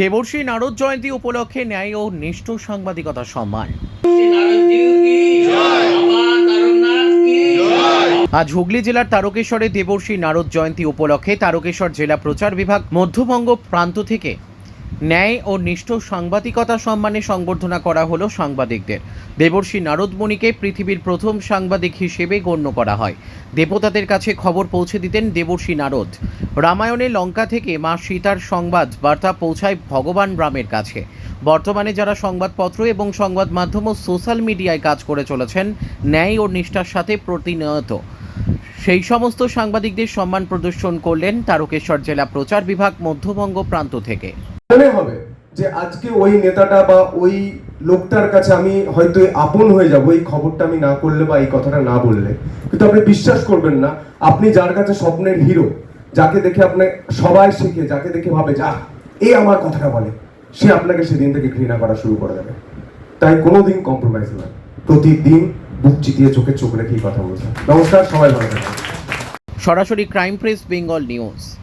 দেবর্ষী নারদ জয়ন্তী উপলক্ষে ন্যায় ও নিষ্ঠ সাংবাদিকতা সম্মান। আজ হুগলি জেলার তারকেশ্বরে দেবর্ষী নারদ জয়ন্তী উপলক্ষে তারকেশ্বর জেলা প্রচার বিভাগ মধ্যবঙ্গ প্রান্ত থেকে ন্যায় ও নিষ্ঠ সাংবাদিকতা সম্মানে সংবর্ধনা করা হলো সাংবাদিকদের। দেবর্ষী নারদমণিকে পৃথিবীর প্রথম সাংবাদিক হিসেবে গণ্য করা হয়। দেবতাদের কাছে খবর পৌঁছে দিতেন দেবর্ষী নারদ। রামায়ণে লঙ্কা থেকে মা সীতার সংবাদ বার্তা পৌঁছায় ভগবান রামের কাছে। বর্তমানে যারা সংবাদপত্র এবং সংবাদ মাধ্যম ও সোশ্যাল মিডিয়ায় কাজ করে চলেছেন, ন্যায় ও নিষ্ঠার সাথে প্রতিনিয়ত সেই সমস্ত সাংবাদিকদের সম্মান প্রদর্শন করলেন তারকেশ্বর জেলা প্রচার বিভাগ মধ্যবঙ্গ প্রান্ত থেকে। মনে হবে যে আজকে ওই নেতাটা বা ওই লোকটার কাছে আমি হয়তো আপন হয়ে যাব, এই খবরটা আমি না করলে বা এই কথাটা না বললে। কিন্তু আপনি বিশ্বাস করবেন না, আপনি যার কাছে স্বপ্নের হিরো, যাকে দেখে আপনি সবাই শিখে, যাকে দেখে ভাবে যা এই আমার কথাটা বলে। সে আপনাকে সেদিন থেকে ঘৃণা করা শুরু করে দেবে। তাই কোনোদিন কম্প্রোমাইজ নয়। প্রতিদিন বুক চিতিয়ে চোখে চোখ রেখেই কথা বলছে নমস্কার, সবাই ভালো থাকবেন। সরাসরি ক্রাইম প্রেস, বেঙ্গল নিউজ।